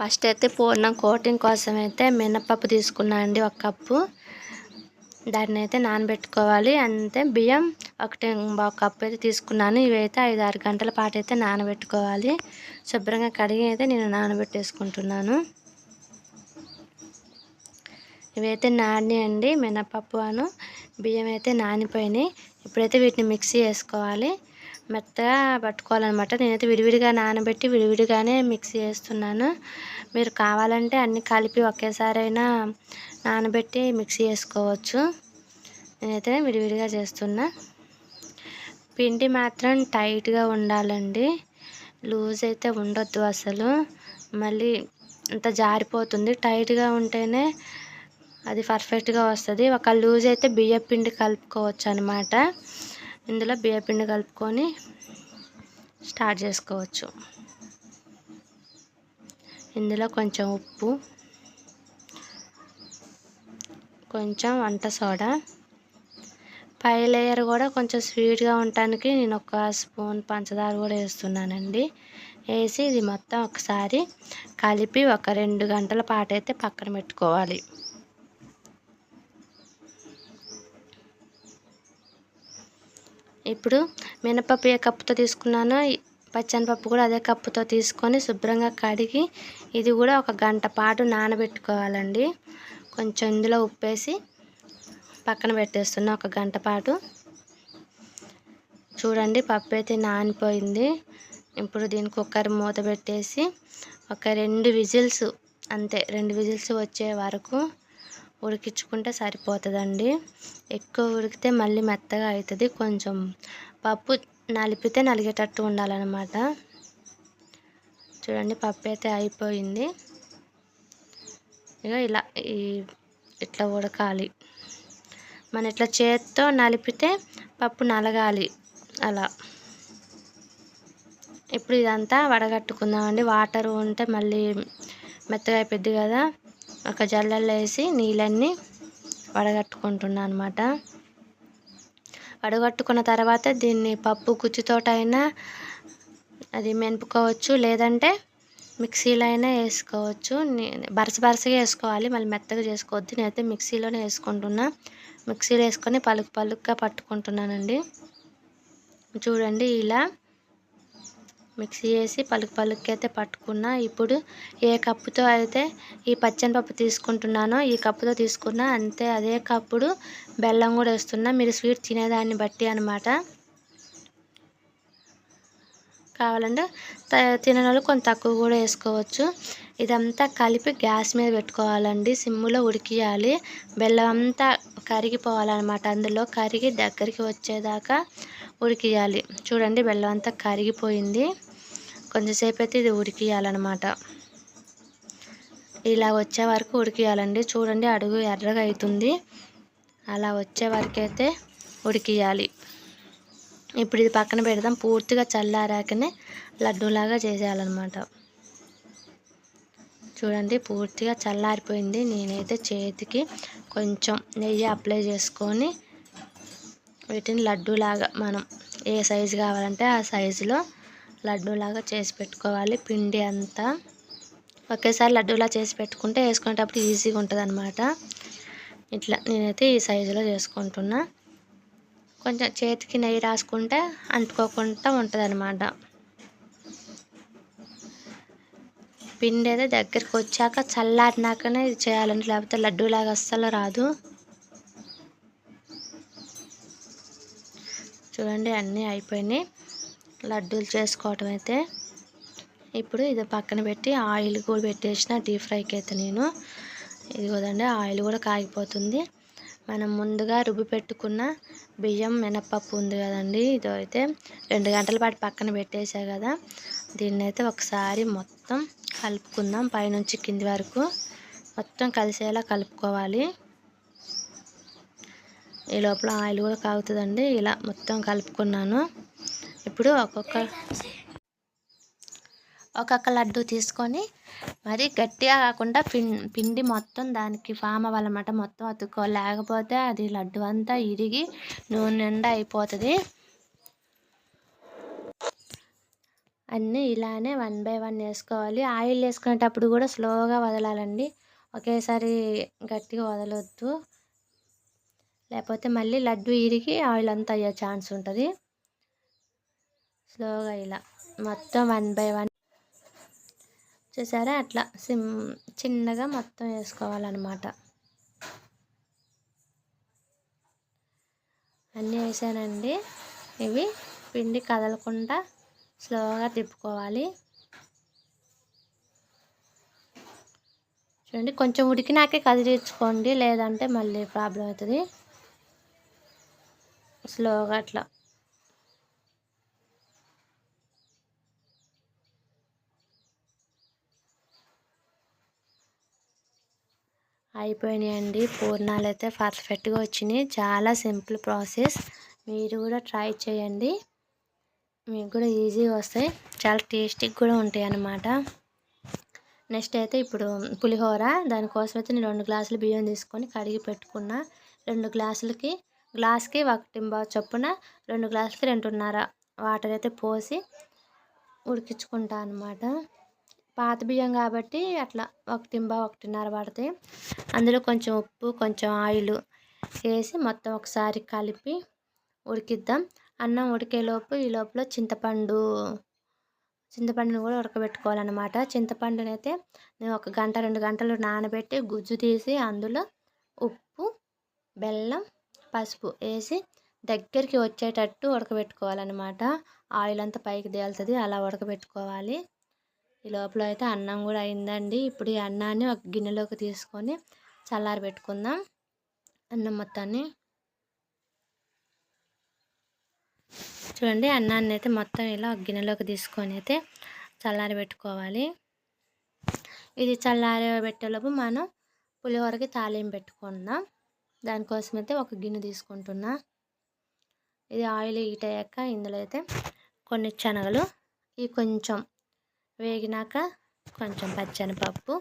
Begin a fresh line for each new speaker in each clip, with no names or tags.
First అయితే పూర్ణం coating కోసం అయితే మినపప్పు తీసుకున్నా అండి ఒక కప్పు. దాన్ని అయితే నానబెట్టుకోవాలి. అంతే బియ్యం ఒకటి ఒక కప్పు అయితే తీసుకున్నాను. ఇవైతే ఐదు ఆరు గంటల పాటు అయితే నానబెట్టుకోవాలి. శుభ్రంగా కడిగి అయితే నేను నానబెట్టేసుకుంటున్నాను. ఇవైతే నానియండి మినపప్పు అను. బియ్యం అయితే నానిపోయినాయి. ఇప్పుడైతే వీటిని మిక్సీ వేసుకోవాలి మెత్తగా పట్టుకోవాలన్నమాట. నేనైతే విడివిడిగా నానబెట్టి విడివిడిగానే మిక్సీ చేస్తున్నాను. మీరు కావాలంటే అన్ని కలిపి ఒకేసారైనా నానబెట్టి మిక్సీ చేసుకోవచ్చు. నేనైతే విడివిడిగా చేస్తున్నా. పిండి మాత్రం టైట్గా ఉండాలండి. లూజ్ అయితే ఉండొద్దు అసలు. మళ్ళీ అంత జారిపోతుంది. టైట్గా ఉంటేనే అది పర్ఫెక్ట్గా వస్తుంది. ఒక లూజ్ అయితే బియ్య పిండి కలుపుకోవచ్చు అనమాట ఇందులో బియ్యపిండి కలుపుకొని స్టార్ట్ చేసుకోవచ్చు. ఇందులో కొంచెం ఉప్పు కొంచెం వంట సోడా పై లేయర్ కూడా కొంచెం స్వీట్గా ఉండటానికి నేను ఒక స్పూన్ పంచదార కూడా వేస్తున్నానండి. వేసి ఇది మొత్తం ఒకసారి కలిపి ఒక రెండు గంటల పాటు అయితే పక్కన పెట్టుకోవాలి. ఇప్పుడు మినపప్పు ఏ కప్పుతో తీసుకున్నానో పచ్చనిపప్పు కూడా అదే కప్పుతో తీసుకొని శుభ్రంగా కడిగి ఇది కూడా ఒక గంట పాటు నానబెట్టుకోవాలండి. కొంచెం ఇందులో ఉప్పేసి పక్కన పెట్టేస్తున్నా ఒక గంట పాటు. చూడండి పప్పు అయితే నానిపోయింది. ఇప్పుడు దీని కుక్కర్ మూత పెట్టేసి ఒక రెండు విజిల్స్ అంతే రెండు విజిల్స్ వచ్చే వరకు ఉడికించుకుంటే సరిపోతుందండి. ఎక్కువ ఉడికితే మళ్ళీ మెత్తగా అవుతుంది కొంచెం పప్పు నలిపితే నలిగేటట్టు ఉండాలన్నమాట. చూడండి పప్పు అయితే అయిపోయింది. ఇక ఇలా ఈ ఇట్లా ఉడకాలి. మన ఇట్లా చేత్తో నలిపితే పప్పు నలగాలి. అలా. ఇప్పుడు ఇదంతా వడగట్టుకుందామండి. వాటర్ ఉంటే మళ్ళీ మెత్తగా అయిపోద్ది కదా. ఒక జల్లెల్లో వేసి నీళ్ళన్నీ వడగట్టుకుంటున్నాను అనమాట వడగట్టుకున్న తర్వాత దీన్ని పప్పు కుచ్చుతోటైనా అది మెనుపుకోవచ్చు లేదంటే మిక్సీలో అయినా వేసుకోవచ్చు బరస బరసగా వేసుకోవాలి. మళ్ళీ మెత్తగా చేసుకోవద్దు. నేనైతే మిక్సీలోనే వేసుకుంటున్నా. మిక్సీలో వేసుకొని పలుకు పలుకుగా పట్టుకుంటున్నానండి. చూడండి ఇలా మిక్సీ వేసి పలుకు పలుకు అయితే పట్టుకున్నా. ఇప్పుడు ఏ కప్పుతో అయితే ఈ పచ్చనిపప్పు తీసుకుంటున్నానో ఈ కప్పుతో తీసుకున్నా అంతే. అదే కప్పుడు బెల్లం కూడా వేస్తున్నా. మీరు స్వీట్ తినేదాన్ని బట్టి అనమాట కావాలంటే తినని వాళ్ళు కొంత తక్కువ కూడా వేసుకోవచ్చు. ఇదంతా కలిపి గ్యాస్ మీద పెట్టుకోవాలండి. సిమ్ములో ఉడికియాలి. బెల్లం అంతా కరిగిపోవాలన్నమాట. అందులో కరిగి దగ్గరికి వచ్చేదాకా ఉడికియాలి. చూడండి బెల్లం అంతా కరిగిపోయింది. కొంచెంసేపు అయితే ఇది ఉడికియాలన్నమాట ఇలా వచ్చే వరకు ఉడికియాలండి చూడండి అడుగు ఎర్రగా అవుతుంది అలా వచ్చే వరకు అయితే ఉడికియాలి ఇప్పుడు ఇది పక్కన పెడదాం. పూర్తిగా చల్లారాకనే లడ్డూలాగా చేసేయాలన్నమాట. చూడండి పూర్తిగా చల్లారిపోయింది. నేనైతే చేతికి కొంచెం నెయ్యి అప్లై చేసుకొని వీటిని లడ్డూలాగా మనం ఏ సైజు కావాలంటే ఆ సైజులో లడ్డూలాగా చేసి పెట్టుకోవాలి పిండి అంతా. ఒకేసారి లడ్డూలా చేసి పెట్టుకుంటే వేసుకునేటప్పుడు ఈజీగా ఉంటుంది అనమాట ఇట్లా నేనైతే ఈ సైజులో చేసుకుంటున్నా. కొంచెం చేతికి నెయ్యి రాసుకుంటే అంటుకోకుండా ఉంటుంది అనమాట పిండి అయితే దగ్గరికి వచ్చాక చల్లారినాకనే ఇది చేయాలండి లేకపోతే లడ్డూలాగా అస్సలు రాదు. చూడండి అన్నీ అయిపోయినాయి. లడ్డూలు చేసుకోవటం అయితే ఇప్పుడు ఇది పక్కన పెట్టి ఆయిల్ కూడా పెట్టేసిన డీప్ ఫ్రైకి అయితే నేను. ఇది కదండి ఆయిల్ కూడా కాగిపోతుంది. మనం ముందుగా రుబ్బి పెట్టుకున్న బియ్యం మినప్పప్పు ఉంది కదండి ఇది అయితే రెండు గంటల పాటు పక్కన పెట్టేసా కదా. దీన్ని అయితే ఒకసారి మొత్తం కలుపుకుందాం పైనుంచి కింది వరకు మొత్తం కలిసేలా కలుపుకోవాలి. ఈ లోపల ఆయిల్ కూడా కాగుతుందండి ఇలా మొత్తం కలుపుకున్నాను. ఇప్పుడు ఒక్కొక్క ఒక్కొక్క లడ్డు తీసుకొని మరి గట్టిగా కాకుండా పిండి మొత్తం దానికి ఫామ్ అవ్వాలన్నమాట. మొత్తం అతుక్కో లేకపోతే అది లడ్డు అంతా ఇరిగి నూనె నిండా అయిపోతుంది. అన్నీ ఇలానే వన్ బై వన్ వేసుకోవాలి. ఆయిల్ వేసుకునేటప్పుడు కూడా స్లోగా వదలాలండి. ఒకేసారి గట్టిగా వదలొద్దు. లేకపోతే మళ్ళీ లడ్డు ఇరిగి ఆయిల్ అంతా అయ్యే ఛాన్స్ ఉంటుంది. స్లోగా ఇలా మొత్తం వన్ బై వన్. చూసారా? అట్లా సిమ్ చిన్నగా మొత్తం వేసుకోవాలన్నమాట. అన్నీ వేసానండి. ఇవి పిండి కదలకుండా స్లోగా తిప్పుకోవాలి. చూడండి కొంచెం ఉడికినాకే కదిలించుకోండి లేదంటే మళ్ళీ ప్రాబ్లం అవుతుంది. స్లోగా అట్లా అయిపోయినాయండి. పూర్ణాలు అయితే పర్ఫెక్ట్గా వచ్చినాయి. చాలా సింపుల్ ప్రాసెస్. మీరు కూడా ట్రై చేయండి. మీకు కూడా ఈజీగా వస్తాయి. చాలా టేస్టీగా కూడా ఉంటాయి అన్నమాట నెక్స్ట్ అయితే ఇప్పుడు పులిహోర. దానికోసం అయితే నేను రెండు గ్లాసులు బియ్యం తీసుకొని కడిగి పెట్టుకున్న. రెండు గ్లాసులకి గ్లాస్కి ఒకటింబ చొప్పున రెండు గ్లాసులకి రెండున్నర వాటర్ అయితే పోసి ఉడికించుకుంటా అనమాట పాత బియ్యం కాబట్టి అట్లా ఒకటింబ ఒకటిన్నర పడతాయి అందులో కొంచెం ఉప్పు కొంచెం ఆయిల్ వేసి మొత్తం ఒకసారి కలిపి ఉడికిద్దాం. అన్నం ఉడికేలోపు ఈ లోపల చింతపండు చింతపండుని కూడా ఉడకబెట్టుకోవాలన్నమాట. చింతపండుని అయితే నేను ఒక గంట రెండు గంటలు నానబెట్టి గుజ్జు తీసి అందులో ఉప్పు బెల్లం పసుపు వేసి దగ్గరికి వచ్చేటట్టు ఉడకబెట్టుకోవాలన్నమాట. ఆయిల్ అంతా పైకి తేలుతుంది అలా ఉడకబెట్టుకోవాలి. ఈ లోపల అయితే అన్నం కూడా అయిందండి. ఇప్పుడు ఈ అన్నాన్ని ఒక గిన్నెలోకి తీసుకొని చల్లారి పెట్టుకుందాం అన్నం మొత్తాన్ని. చూడండి అన్నాన్ని అయితే మొత్తం ఇలా ఒక గిన్నెలోకి తీసుకొని అయితే చల్లారి పెట్టుకోవాలి. ఇది చల్లారి పెట్టేలోపు మనం పులిహోరకి తాలింపు పెట్టుకుందాం. దానికోసం అయితే ఒక గిన్నె తీసుకుంటున్నా. ఇది ఆయిల్ హీట్ అయ్యాక ఇందులో అయితే కొన్ని శనగలు ఇవి కొంచెం వేగినాక కొంచెం పచ్చనిపప్పు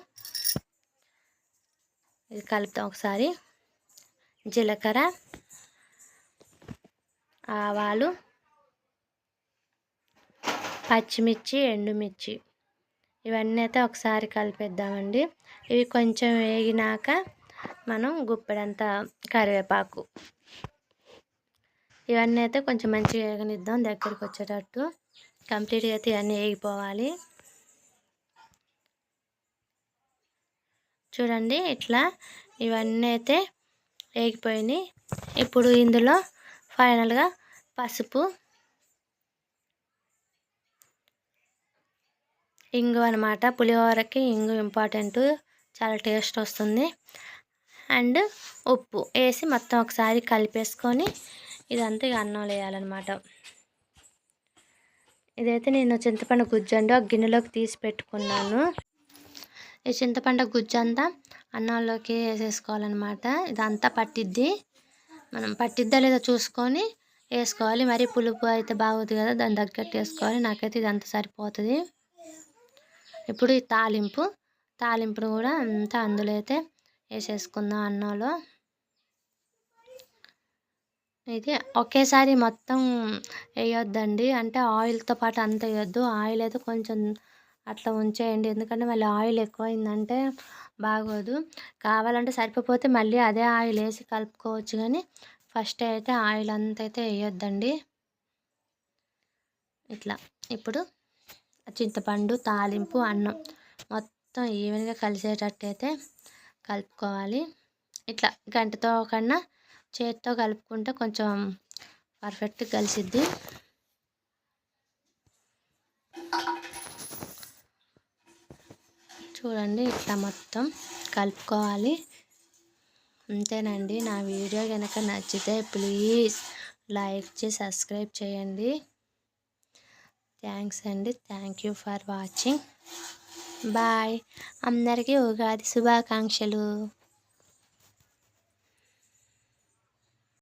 ఇది కలుపుతాం ఒకసారి. జీలకర్ర ఆవాలు పచ్చిమిర్చి ఎండుమిర్చి. ఇవన్నీ అయితే ఒకసారి కలిపేద్దామండి. ఇవి కొంచెం వేగినాక మనం గుప్పెడంత కరివేపాకు. ఇవన్నీ అయితే కొంచెం మంచిగా వేగనిద్దాం దగ్గరికి వచ్చేటట్టు కంప్లీట్గా అయితే ఇవన్నీ వేగిపోవాలి. చూడండి ఇట్లా ఇవన్నీ అయితే వేగిపోయినాయి. ఇప్పుడు ఇందులో ఫైనల్గా పసుపు ఇంగు అనమాట పులిహోరకి ఇంగు ఇంపార్టెంట్ చాలా టేస్ట్ వస్తుంది. అండ్ ఉప్పు వేసి మొత్తం ఒకసారి కలిపేసుకొని ఇదంతా ఇక అన్నం వేయాలన్నమాట. ఇదైతే నేను చింతపండు గుజ్జండు ఆ ఒక గిన్నెలోకి తీసి పెట్టుకున్నాను. ఈ చింతపండు గుజ్జు అంతా అన్నంలోకి వేసేసుకోవాలన్నమాట. ఇదంతా పట్టిద్ది. మనం పట్టిద్దా లేదా చూసుకొని వేసుకోవాలి. మరి పులుపు అయితే బాగుంది కదా దాని తగ్గట్టు వేసుకోవాలి. నాకైతే ఇదంతా సరిపోతుంది. ఇప్పుడు ఈ తాలింపు. తాలింపును కూడా అంతా అందులో అయితే వేసేసుకుందాం అన్నంలో. ఇది ఒకేసారి మొత్తం వేయొద్దండి. అంటే ఆయిల్తో పాటు అంత వేయొద్దు. ఆయిల్ అయితే కొంచెం అట్లా ఉంచేయండి. ఎందుకంటే మళ్ళీ ఆయిల్ ఎక్కువైందంటే బాగోదు. కావాలంటే సరిపోతే మళ్ళీ అదే ఆయిల్ వేసి కలుపుకోవచ్చు కానీ ఫస్ట్ అయితే ఆయిల్ అంత అయితే వేయొద్దండి. ఇట్లా ఇప్పుడు చింతపండు తాలింపు అన్నం మొత్తం ఈవెన్గా కలిసేటట్టు అయితే కలుపుకోవాలి. ఇట్లా గంటతో కన్నా చేతితో కలుపుకుంటే కొంచెం పర్ఫెక్ట్గా కలిసిద్ది. చూడండి ఇట్లా మొత్తం కలుపుకోవాలి. అంతేనండి. నా వీడియో కనుక నచ్చితే ప్లీజ్ లైక్ చేసి సబ్స్క్రైబ్ చేయండి. థ్యాంక్స్ అండి. Thank you for watching. Bye. అందరికీ ఉగాది శుభాకాంక్షలు.